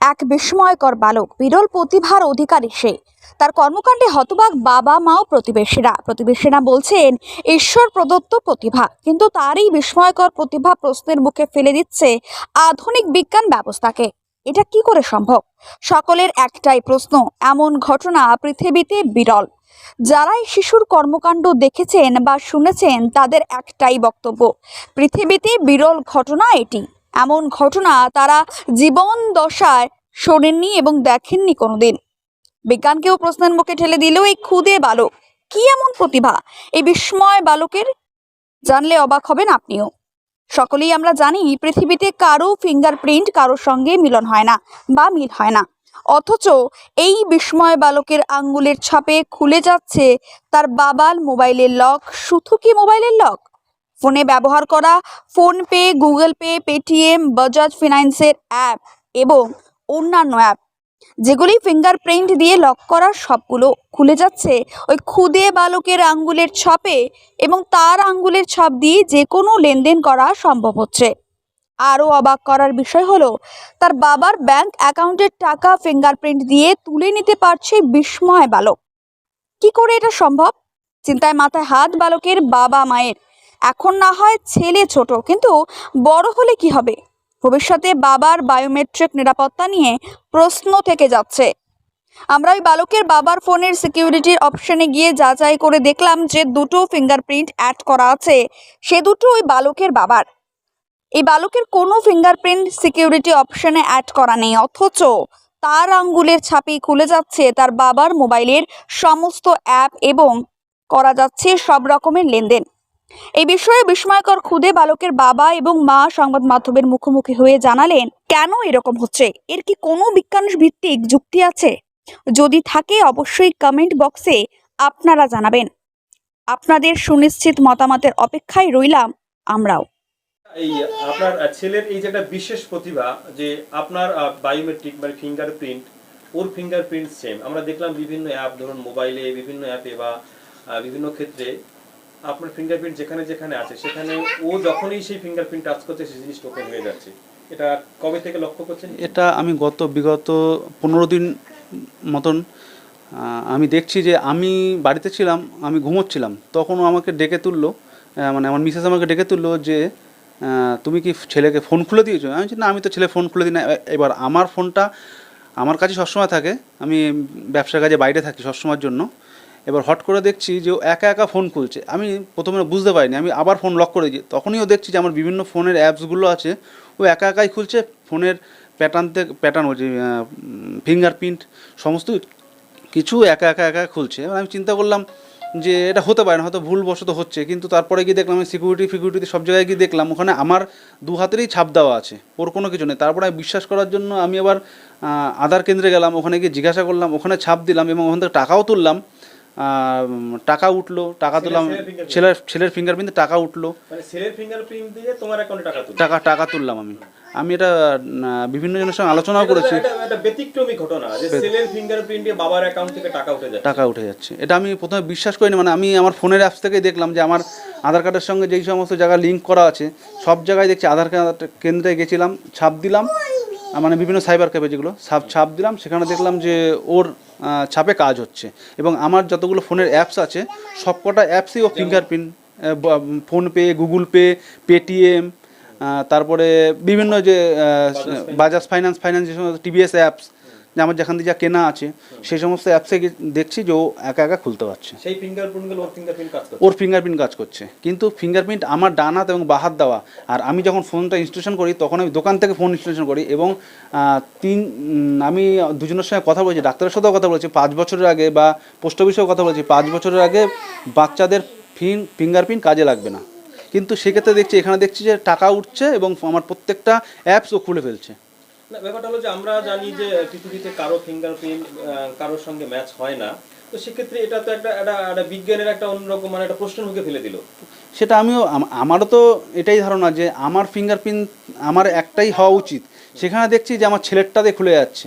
এক বিস্ময়কর বালক, বিরল প্রতিভার অধিকারী সে। তার কর্মকাণ্ডে হতবাক বাবা মাও প্রতিবেশীরা। প্রতিবেশীরা বলছেন, ঈশ্বর প্রদত্ত প্রতিভা। কিন্তু তারই বিস্ময়কর প্রতিভা প্রশ্নের মুখে ফেলে দিচ্ছে আধুনিক বিজ্ঞান ব্যবস্থাকে। এটা কি করে সম্ভব? সকলের একটাই প্রশ্ন, এমন ঘটনা পৃথিবীতে বিরল? যারাই শিশুর কর্মকাণ্ড দেখেছেন বা শুনেছেন তাদের একটাই বক্তব্য, পৃথিবীতে বিরল ঘটনা এটি। এমন ঘটনা তারা জীবন দশায় শোনেননি এবং দেখেননি কোনোদিন। বিজ্ঞানকেও প্রশ্নের মুখে ঠেলে দিল এই ক্ষুদে বালক কি এমন প্রতিভা? এই বিস্ময় বালকের জানলে অবাক হবেন আপনিও। সকলেই আমরা জানি, পৃথিবীতে কারও ফিঙ্গারপ্রিন্ট কারোর সঙ্গে মিলন হয় না বা মিল হয় না। অথচ এই বিস্ময় বালকের আঙ্গুলের ছাপে খুলে যাচ্ছে তার বাবার মোবাইলের লক। শুধু কি মোবাইলের লক? ফোনে ব্যবহার করা, PhonePe, Google Pay, Paytm, Bajaj ফিনান্সের app এবং অন্যান্য অ্যাপ, যেগুলি ফিঙ্গারপ্রিন্ট দিয়ে লক করা সবগুলো খুলে যাচ্ছে। ওই খুদে বালকের আঙ্গুলের ছপে এবং তার আঙ্গুলের ছাপ দিয়ে যে কোনো লেনদেন করা সম্ভব হচ্ছে। আরও অবাক করার বিষয় হলো, তার বাবার ব্যাংক অ্যাকাউন্টের টাকা ফিঙ্গারপ্রিন্ট দিয়ে তুলে নিতে পারছে বিস্ময় বালক। কি করে এটা সম্ভব? চিন্তায় মাথায় হাত বালকের বাবা মায়ের এখন না হয় ছেলে ছোট, কিন্তু বড় হলে কি হবে? ভবিষ্যতে বাবার বায়োমেট্রিক নিরাপত্তা নিয়ে প্রশ্ন থেকে যাচ্ছে। আমরা ওই বালকের বাবার ফোনের সিকিউরিটির অপশনে গিয়ে যাচাই করে দেখলাম যে দুটো ফিঙ্গারপ্রিন্ট অ্যাড করা আছে, সে দুটো ওই বালকের বাবার। এই বালকের কোনো ফিঙ্গারপ্রিন্ট সিকিউরিটি অপশনে অ্যাড করা নেই, অথচ তার আঙ্গুলের ছাপি খুলে যাচ্ছে, তার বাবার মোবাইলের সমস্ত অ্যাপ এবং করা যাচ্ছে সব রকমের লেনদেন। এই বিষয়ে বিস্ময়কর খুদে বালকের বাবা এবং মা সংবাদ মাধ্যমের মুখোমুখি হয়ে জানালেন, কেন এরকম হচ্ছে? এর কি কোনো বিজ্ঞান ভিত্তিক যুক্তি আছে? যদি থাকে, অবশ্যই কমেন্ট বক্সে আপনারা জানাবেন। আপনাদের সুনিশ্চিত মতামতের অপেক্ষায় রইলাম আমরাও। এই আপনার ছেলের এই যে একটা বিশেষ প্রতিভা যে আপনার বায়োমেট্রিক মানে ফিঙ্গারপ্রিন্ট ওর ফিঙ্গারপ্রিন্ট সেম আমরা দেখলাম বিভিন্ন অ্যাপ ধরুন মোবাইলে বিভিন্ন অ্যাপে বা বিভিন্ন ক্ষেত্রে আপনার ফিঙ্গারপ্রিন্ট যেখানে যেখানে আছে, সেখানে ও যখনই সেই ফিঙ্গারপ্রিন্ট টাচ করছে, সেই জিনিস টোকেন হয়ে যাচ্ছে। এটা কবে থেকে লক্ষ্য করছেন? এটা আমি গত বিগত পনেরো দিন মতন আমি দেখছি যে আমি বাড়িতে ছিলাম, আমি ঘুমোচ্ছিলাম। তখন ও আমাকে ডেকে তুললো মানে আমার মিসেস আমাকে ডেকে তুললো যে তুমি কি ছেলেকে ফোন খুলে দিয়েছ? আমি না, আমি তো ছেলে ফোন খুলে দিই না। এবার আমার ফোনটা আমার কাছে সবসময় থাকে। আমি ব্যবসার কাজে বাইরে থাকি সবসময়ের জন্য। এবার হট করে দেখছি যে ও একা একা ফোন খুলছে। আমি প্রথমে বুঝতে পারিনি, আমি আবার ফোন লক করে দিই তখনই ও দেখছি যে আমার বিভিন্ন ফোনের অ্যাপসগুলো আছে, ও একা একাই খুলছে। ফোনের প্যাটার্ন থেকে প্যাটার্ন হচ্ছে ফিঙ্গারপ্রিন্ট সমস্ত কিছু একা একা একা খুলছে। এবার আমি চিন্তা করলাম যে এটা হতে পারে না, হয়তো ভুলবশত হচ্ছে। কিন্তু তারপরে গিয়ে দেখলাম, আমি সিকিউরিটি ফিকিউরিটি সব জায়গায় গিয়ে দেখলাম, ওখানে আমার দু হাতেরই ছাপ দেওয়া আছে, ওর কোনো কিছু নেই। তারপরে আমি বিশ্বাস করার জন্য আমি আবার আধার কেন্দ্রে গেলাম, ওখানে গিয়ে জিজ্ঞাসা করলাম, ওখানে ছাপ দিলাম এবং ওখান থেকে টাকাও তুললাম। টাকা উঠল টাকা তুললাম ছেলের ছেলের ফিঙ্গারপ্রিন্টে টাকা উঠল। মানে ছেলের ফিঙ্গারপ্রিন্ট দিয়ে তোমার অ্যাকাউন্টে টাকা টাকা টাকা তুললাম আমি। আমি এটা বিভিন্ন জনের সঙ্গে আলোচনাও করেছি। ব্যতিক্রমী ঘটনা যে ছেলের ফিঙ্গারপ্রিন্ট বাবার অ্যাকাউন্ট থেকে টাকা উঠে যায় টাকা উঠে যাচ্ছে। এটা আমি প্রথমে বিশ্বাস করিনি মানে আমি আমার ফোনের অ্যাপস থেকেই দেখলাম যে আমার আধার কার্ডের সঙ্গে যেই সমস্ত জায়গা লিঙ্ক করা আছে সব জায়গায় দেখছি আধার কার্ড কেন্দ্রে গেছিলাম ছাপ দিলাম মানে বিভিন্ন সাইবার ক্যাফে যেগুলো ছাপ ছাপ দিলাম সেখানে দেখলাম যে ওর ছাপে কাজ হচ্ছে। এবং আমার যতগুলো ফোনের অ্যাপস আছে সবকটা অ্যাপসই ও fingerprint PhonePe Google Pay Paytm তারপরে বিভিন্ন যে বাজাজ ফাইন্যান্স ফাইন্যান্স যে সমস্ত টিভিএস অ্যাপস যে আমার যেখান থেকে যা কেনা আছে সেই সমস্ত অ্যাপসে দেখছি যে ও একা একা খুলতে পারছে। সেই ফিঙ্গারপ্রিন্টগুলো ওর ফিঙ্গারপ্রিন্ট কাজ করছে। ওর ফিঙ্গারপ্রিন্ট কাজ করছে। কিন্তু ফিঙ্গারপ্রিন্ট আমার ডান হাত এবং বাহাত দেওয়া আর আমি যখন ফোনটা ইনস্টলেশন করি তখন আমি দোকান থেকে ফোন ইনস্টলেশন করি এবং তিন আমি দুজনের সঙ্গে কথা বলেছি ডাক্তারের সাথেও কথা বলেছি। পাঁচ বছরের আগে বা পোস্ট অফিসেও কথা বলেছি পাঁচ বছরের আগে বাচ্চাদের ফিন ফিঙ্গারপ্রিন্ট কাজে লাগবে না। কিন্তু সেক্ষেত্রে দেখছি এখানে দেখছি যে টাকা উঠছে এবং আমার প্রত্যেকটা অ্যাপস ও খুলে ফেলছে। ব্যাপারটা হলো যে আমরা জানি যে পৃথিবীতে কারও ফিঙ্গারপ্রিন্ট কারোর সঙ্গে ম্যাচ হয় না। তো সেক্ষেত্রে এটা তো একটা একটা বিজ্ঞানের একটা অন্যরকম মানে একটা প্রশ্ন মুখে ফেলে দিল। সেটা আমিও আমারও তো এটাই ধারণা যে আমার ফিঙ্গারপ্রিন্ট আমার একটাই হওয়া উচিত। সেখানে দেখছি যে আমার ছেলেরটাতে খুলে যাচ্ছে।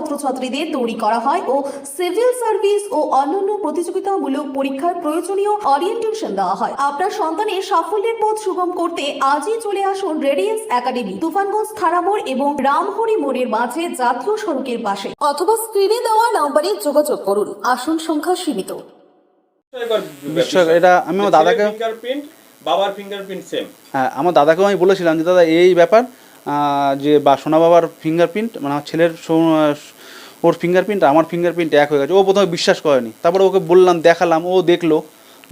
ছাত্রছাত্রীদের তৈরি করা হয় ও সিভিল সার্ভিস ও অন্যান্য প্রতিযোগিতামূলক পরীক্ষার প্রয়োজনীয় অরিয়েন্টেশন দেওয়া হয়। আপনার সন্তানের সাফল্যের পথ সুগম করতে আজই চলে আসুন রেডিয়েন্স একাডেমি তুফানগঞ্জ থানামোড় এবং রামহরি মোড়ের মাঝে জাতীয় সড়কের পাশে। অথবা স্ক্রিনে দেওয়া নম্বরে যোগাযোগ করুন। আসন সংখ্যা সীমিত। এটা আমি আমার দাদাকে- ফিঙ্গারপ্রিন্ট বাবার ফিঙ্গারপ্রিন্ট সেম হ্যাঁ আমার দাদাকেও আমি বলেছিলাম যে দাদা এই ব্যাপার যে বা সোনা বাবার ফিঙ্গারপ্রিন্ট মানে আমার ছেলের ওর ফিঙ্গারপ্রিন্ট আমার ফিঙ্গারপ্রিন্ট এক হয়ে গেছে। ও প্রথমে বিশ্বাস করেনি। তারপরে ওকে বললাম, দেখালাম, ও দেখল।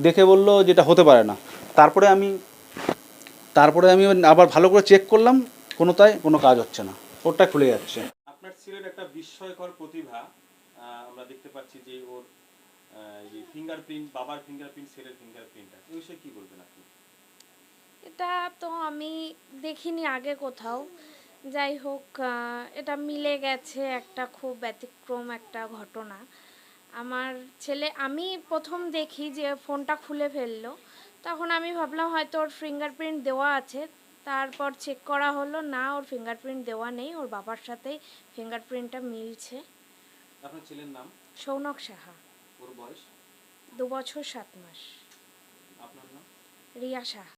দেখে বলল যেটা হতে পারে না। তারপরে আমি তারপরে আমি আবার ভালো করে চেক করলাম, কোনোটাই কোনো কাজ হচ্ছে না। ওরটা খুলে যাচ্ছে। আপনার ছেলের একটা বিস্ময়কর প্রতিভা আমরা দেখতে পাচ্ছি যে ওর ফিঙ্গারপ্রিন্ট বাবার ফিঙ্গারপ্রিন্ট ছেলের ফিঙ্গারপ্রিন্ট আছে। এই বিষয়ে কি বলবেন আপনি? এটা তো আমি দেখিনি আগে কোথাও। যাই হোক এটা মিলে গেছে একটা খুব ব্যতিক্রম একটা ঘটনা। আমার ছেলে আমি প্রথম দেখি যে ফোনটা খুলে ফেলল। তখন আমি ভাবলাম হয়তো ওর ফিঙ্গারপ্রিন্ট দেওয়া আছে। তারপর চেক করা হলো না ওর ফিঙ্গারপ্রিন্ট দেওয়া নেই। ওর বাবার সাথেই ফিঙ্গারপ্রিন্টটা মিলছে। আপনার ছেলের নাম? সৌনক সাহা। ওর বয়স? দু বছর সাত মাস। আপনার নাম? রিয়া সাহা।